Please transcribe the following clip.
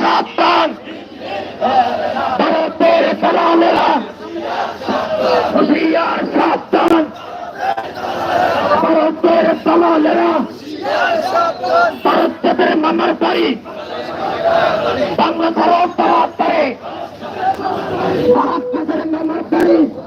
সাবধান। ভারতের দালালেরা হুশিয়ার সাবধান। ভারতের দালালেরা ভারত থেকে মামার বাড়ি বাংলা ভারত তারা ভারত